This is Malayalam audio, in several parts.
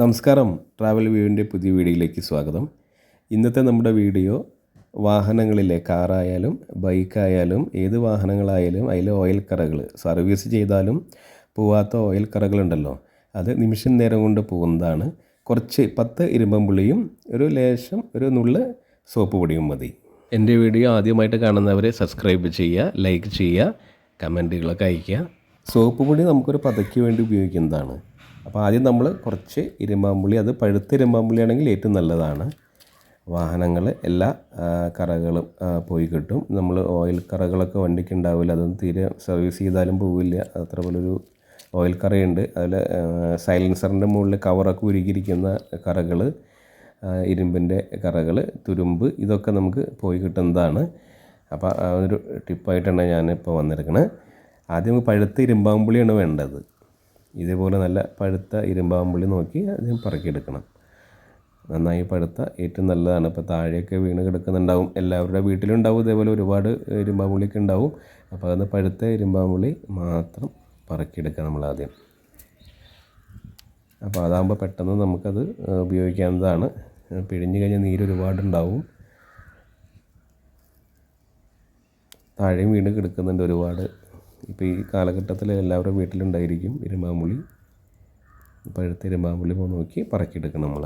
നമസ്കാരം. ട്രാവൽ വ്യൂവിന്റെ പുതിയ വീഡിയോയിലേക്ക് സ്വാഗതം. ഇന്നത്തെ നമ്മുടെ വീഡിയോ വാഹനങ്ങളിലെ കാറായാലും ബൈക്കായാലും ഏത് വാഹനങ്ങളായാലും അതിലെ ഓയിൽ കറകൾ സർവീസ് ചെയ്താലും പോവാത്ത ഓയിൽ കറകളുണ്ടല്ലോ. അത് നിമിഷം നേരം കൊണ്ട് പോകുന്നതാണ്. കുറച്ച് പത്ത് പുളിയും ഒരു ലേശം ഒരു നുള്ള് സോപ്പ് പൊടിയും മതി. എന്റെ വീഡിയോ ആദ്യമായിട്ട് കാണുന്നവരെ സബ്സ്ക്രൈബ് ചെയ്യുക ലൈക്ക് ചെയ്യുക കമന്റുകളൊക്കെ അയയ്ക്കുക. സോപ്പ് പൊടി നമുക്കൊരു പതയ്ക്ക് വേണ്ടി ഉപയോഗിക്കുന്നതാണ്. അപ്പോൾ ആദ്യം നമ്മൾ കുറച്ച് ഇരുമ്പാമ്പുള്ളി അത് പഴുത്ത ഇരുമ്പാമ്പുള്ളിയാണെങ്കിൽ ഏറ്റവും നല്ലതാണ്. വാഹനങ്ങൾ എല്ലാ കറകളും പോയി കിട്ടും. നമ്മൾ ഓയിൽ കറകളൊക്കെ വണ്ടിക്ക് ഉണ്ടാവില്ല അതൊന്നും തീരെ സർവീസ് ചെയ്താലും പോവില്ല. അത്ര പോലൊരു ഓയിൽ കറയുണ്ട്. അതിൽ സൈലൻസറിന്റെ മുകളിൽ കവറൊക്കെ ഉരുകിയിരിക്കുന്ന കറകൾ ഇരുമ്പിന്റെ കറകൾ തുരുമ്പ് ഇതൊക്കെ നമുക്ക് പോയി കിട്ടുന്നതാണ്. അപ്പോൾ ആ ഒരു ടിപ്പായിട്ടാണ് ഞാനിപ്പോൾ വന്നിരിക്കുന്നത് ആദ്യം പഴുത്ത ഇരുമ്പാമ്പുളിയാണ് വേണ്ടത്. ഇതേപോലെ നല്ല പഴുത്ത ഇരുമ്പാമ്പുള്ളി നോക്കി ആദ്യം പറക്കിയെടുക്കണം. നന്നായി പഴുത്ത ഏറ്റവും നല്ലതാണ്. ഇപ്പോൾ താഴെയൊക്കെ വീണ് കിടക്കുന്നുണ്ടാവും. എല്ലാവരുടെ വീട്ടിലുണ്ടാവും. ഇതേപോലെ ഒരുപാട് ഇരുമ്പാമ്പുള്ളിയൊക്കെ ഉണ്ടാവും. അപ്പോൾ അതൊന്ന് പഴുത്ത ഇരുമ്പാമ്പുള്ളി മാത്രം പറക്കിയെടുക്കുക നമ്മൾ ആദ്യം. അപ്പോൾ അതാകുമ്പോൾ പെട്ടെന്ന് നമുക്കത് ഉപയോഗിക്കാവുന്നതാണ്. പിഴിഞ്ഞ് കഴിഞ്ഞാൽ നീര് ഒരുപാടുണ്ടാവും. താഴെയും വീണ് കിടക്കുന്നുണ്ട് ഒരുപാട്. ഇപ്പോൾ ഈ കാലഘട്ടത്തിൽ എല്ലാവരുടെ വീട്ടിലുണ്ടായിരിക്കും ഇരുമ്പാമ്പുളി പഴുത്ത ഇരുമ്പാമ്പുളി നോക്കി പറക്കിയെടുക്കണം നമ്മൾ.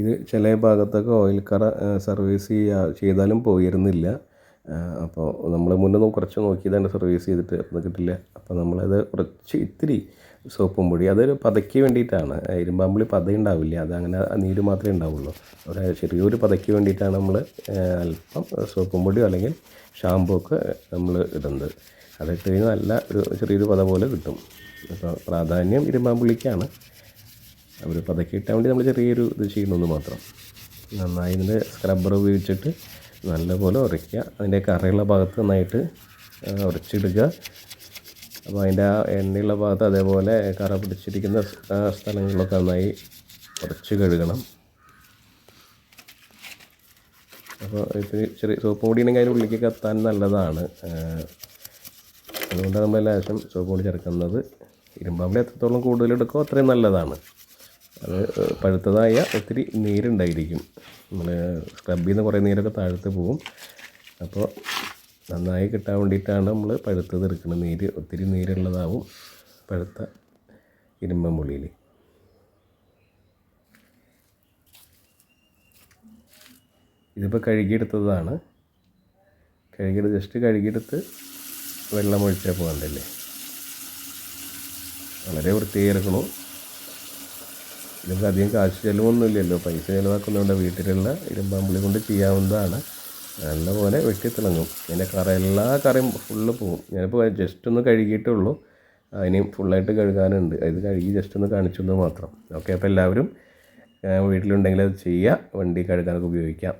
ഇത് ചില ഭാഗത്തൊക്കെ ഓയിൽ കറ സർവീസ് ചെയ്യാ ചെയ്താലും പോയിരുന്നില്ല. അപ്പോൾ നമ്മൾ മുന്നേ കുറച്ച് നോക്കി തന്നെ സർവീസ് ചെയ്തിട്ട്. അത് അപ്പോൾ നമ്മളത് കുറച്ച് ഇത്തിരി സോപ്പും പൊടി. അതൊരു പതയ്ക്ക് വേണ്ടിയിട്ടാണ്. ഇരുമ്പാമ്പുളി പത ഉണ്ടാവില്ല അത് അങ്ങനെ നീര് മാത്രമേ ഉണ്ടാവുള്ളൂ. ഒരു ചെറിയൊരു പതയ്ക്ക് വേണ്ടിയിട്ടാണ് നമ്മൾ അല്പം സോപ്പും പൊടിയോ അല്ലെങ്കിൽ ഷാമ്പൂ ഒക്കെ നമ്മൾ ഇടുന്നത്. അതിട്ട് കഴിഞ്ഞാൽ നല്ല ഒരു ചെറിയൊരു പത പോലെ കിട്ടും. അപ്പോൾ പ്രാധാന്യം ഇരുമ്പാമ്പുള്ളിക്കാണ് അവർ പതയ്ക്ക് കിട്ടാൻ വേണ്ടി നമ്മൾ ചെറിയൊരു ഇത് ചെയ്യണമെന്ന് മാത്രം. നന്നായി ഇതിന്റെ സ്ക്രബ്ബർ ഉപയോഗിച്ചിട്ട് നല്ലപോലെ ഉരയ്ക്കുക. അതിന്റെ കറയുള്ള ഭാഗത്ത് നന്നായിട്ട് ആ, ഉരച്ചെടുക്കുക അപ്പോൾ അതിന്റെ ആ എണ്ണയുള്ള ഭാഗത്ത് അതേപോലെ കറ പിടിച്ചിരിക്കുന്ന സ്ഥലങ്ങളിലൊക്കെ നന്നായി കുറച്ച് കഴുകണം. അപ്പോൾ ഇപ്പോൾ ചെറിയ സോപ്പ് പൊടി ഉണ്ടെങ്കിൽ അതിന്റെ ഉള്ളിലേക്ക് കത്താൻ നല്ലതാണ്. അതുകൊണ്ടാണ് നമ്മൾ ലേശം സോപ്പ് പൊടി ചേർക്കുന്നത്. ഇരുമ്പാമ്പിൽ എത്രത്തോളം കൂടുതൽ എടുക്കുമോ അത്രയും നല്ലതാണ്. അത് പഴുത്തതായ ഒത്തിരി നീരുണ്ടായിരിക്കും. നമ്മൾ സ്ക്രബിൽ നിന്ന് കുറേ നീരൊക്കെ താഴത്ത് പോവും. അപ്പോൾ നന്നായി കിട്ടാൻ വേണ്ടിയിട്ടാണ് നമ്മൾ പഴുത്തത് എടുക്കുന്നത്. നീര് ഒത്തിരി നീരുള്ളതാവും പഴുത്ത ഇരുമ്പൻ പുളിയിൽ ഇതിപ്പോൾ കഴുകിയെടുത്തതാണ്. കഴുകിയെടുത്ത് ജസ്റ്റ് കഴുകിയെടുത്ത് വെള്ളം ഒഴിച്ചാൽ പോകണ്ടല്ലേ വളരെ വൃത്തിയായിരിക്കണം. ഇതിപ്പോൾ അധികം കാശ് ചെലവൊന്നുമില്ലല്ലോ. പൈസ ചിലവാക്കുന്നുണ്ട് വീട്ടിലുള്ള ഇരുമ്പാമ്പുളി കൊണ്ട് ചെയ്യാവുന്നതാണ്. നല്ലപോലെ വെട്ടിത്തിളങ്ങും അതിന്റെ കറ എല്ലാ കറയും ഫുള്ള് പോവും. ഞാനിപ്പോൾ ജസ്റ്റ് ഒന്ന് കഴുകിയിട്ടേ ഉള്ളൂ അതിനെയും ഫുള്ളായിട്ട് കഴുകാനുണ്ട്. ഇത് കഴുകി ജസ്റ്റ് ഒന്ന് കാണിച്ചു എന്ന് മാത്രം. ഓക്കെ അപ്പോൾ എല്ലാവരും വീട്ടിലുണ്ടെങ്കിൽ അത് ചെയ്യുക വണ്ടി കഴുകാനൊക്കെ ഉപയോഗിക്കാം.